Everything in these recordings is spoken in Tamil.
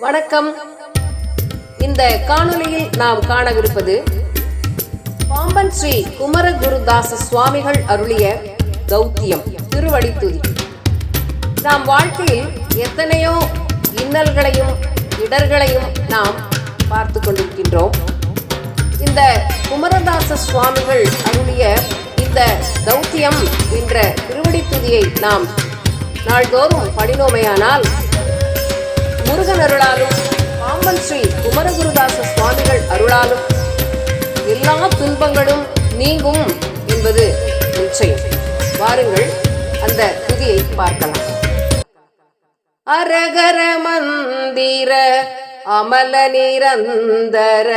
வணக்கம். இந்த காணொலியில் நாம் காணவிருப்பது பாம்பன் ஸ்ரீ குமரகுருதாச சுவாமிகள் அருளிய கௌத்தியம் திருவடித்துதி. நாம் வாழ்க்கையில் எத்தனையோ இன்னல்களையும் இடர்களையும் நாம் பார்த்து கொண்டிருக்கின்றோம். இந்த குமரதாச சுவாமிகள் அருளிய இந்த தௌத்தியம் என்ற திருவடித்துதியை நாம் நாள்தோறும் படினோமையானால் முருகன் அருளாலும் பாம்பன் ஸ்ரீ குமரகுருதாச சுவாமிகள் அருளாலும் எல்லா துன்பங்களும் நீங்கும் என்பது நிச்சயம். வாருங்கள் அந்த துதியை பார்க்கலாம். அரகர மந்திர அமல நிரந்தர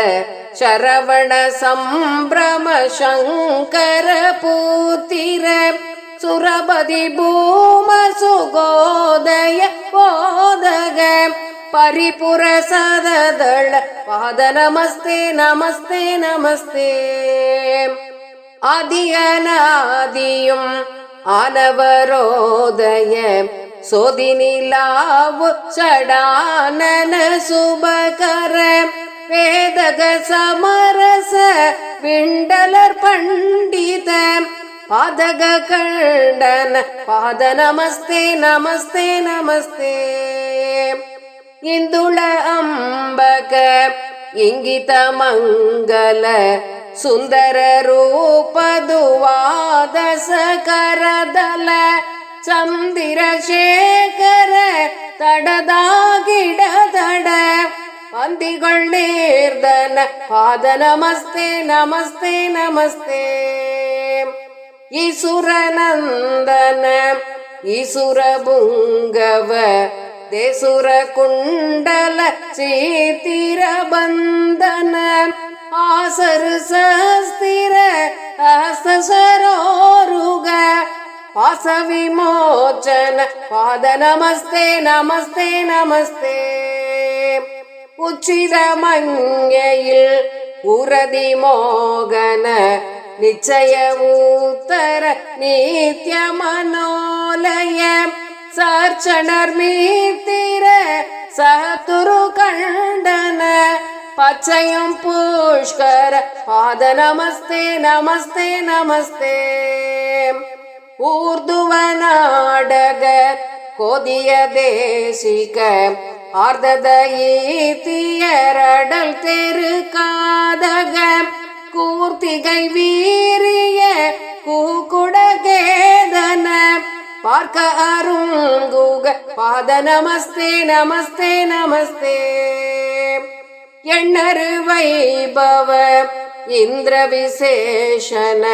சரவண சம்பிரம சங்கர பூத்திர சுரபதி பூம சுகோதய பரிபுர சததள பாத நமஸ்தே நமஸ்தே. நமஸ்தே ஆதியனாதியும் ஆனவரோதய. சோதினிலாவு சடானன சுபகர. வேதக சமரச விண்டலர் பண்டித. பாதக கண்டன. பாத நமஸ்தே நமஸ்தே நமஸ்தே. ಇಂದುಳ ಅಂಬಕ ಇಂಗಿತ ಮಂಗಲ ಸುಂದರ ರೂಪದು ವಾದಸ ಕರದಲ ಚಂದಿರ ಶೇಖರ ತಡದಾಗಿಡ ತಡ ಪಂದಿಗಳ್ ನೀರ್ದನ ಪಾದ ನಮಸ್ತೆ ನಮಸ್ತೆ ನಮಸ್ತೆ ಈಸುರನಂದನ ಈಸುರ ಭುಂಗವ ದೇಸುರ ಕುಂಡಲ ಚೇತಿರ ಬಂಧನ ಆಸರು ಸಸ್ತಿರ ಹಸ್ತ ಸರೋರುಗ ಪಾಸ ವಿಮೋಚನ ಪಾದ ನಮಸ್ತೆ ನಮಸ್ತೆ ನಮಸ್ತೆ உச்சித மங்கையில் உரதி மோகன நிச்சய ஊத்தர நித்ய மனோலய சார்ச்சனர் மீத்திர சகத்துரு கண்டன பச்சையும் புஷ்கர பாத நமஸ்தே நமஸ்தே நமஸ்தே. ஊர்துவ நாடக கோதிய தேசிக ஆர்தத ஈத்தியரடல் தெரு காதக கூர்த்திகை வீ பார்க்க அருங்குக பாத நமஸ்தே நமஸ்தே நமஸ்தே. எண்ணரு வைபவ இந்திர விசேஷன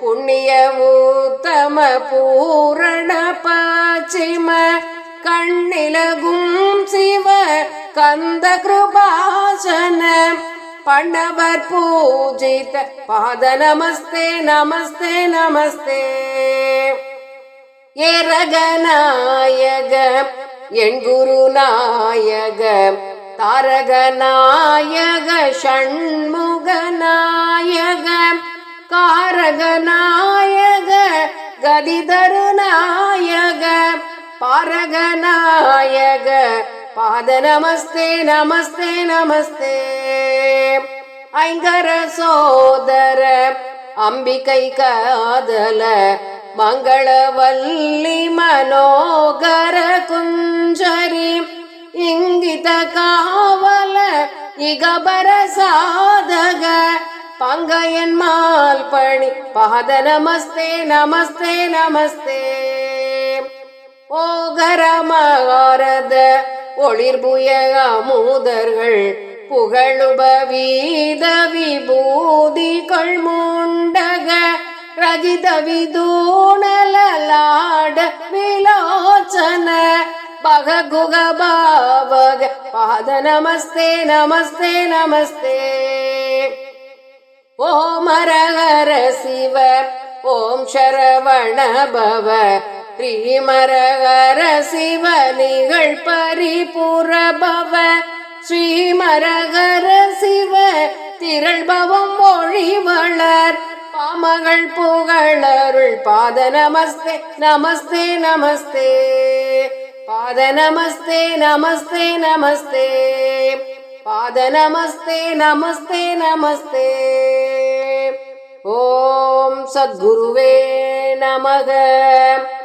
புண்ணிய ஊத்தம பூரண பாச்சிம கண்ணிலகும் சிவ கந்த கிருபாசன. பண்ணவர் பூஜித பாத நமஸ்தே நமஸ்தே நமஸ்தே. ஏரகநாயக என் குருநாயக தாரகநாயக ஷண்முகநாயக காரகநாயக கதிதருநாயக பாரகநாயக பாத நமஸ்தே நமஸ்தே நமஸ்தே. ஐங்கர சோதர அம்பிகை காதல மங்களவல்லி மனோகர குஞ்சரி இங்கித காவல இகபர சாதக பங்கையன் மால் பணி பாத நமஸ்தே நமஸ்தே நமஸ்தே. ஓகர ஓகரமகாரத ஒளிர்புய அமுதர்கள் புகழுப வீத விபூதிகள் முண்டக ரஜித விதூ பாத நமஸ்தே நமஸ்தே நமஸ்தே ஓம் ஹரஹர சிவ ஓம் சரவண பவ ஸ்ரீமரஹர சிவ நிகழ் பரிபுர பவ ஸ்ரீமரஹர சிவ திரள்பவம் மொழி வளர் பாமகள் புகழருள் பாத நமஸ்தே நமஸ்தே நமஸ்தே पाद नमस्ते नमस्ते। नमस्ते पाद नमस्ते नमस्ते नमस्ते। ॐ सद्गुरुवे नमः।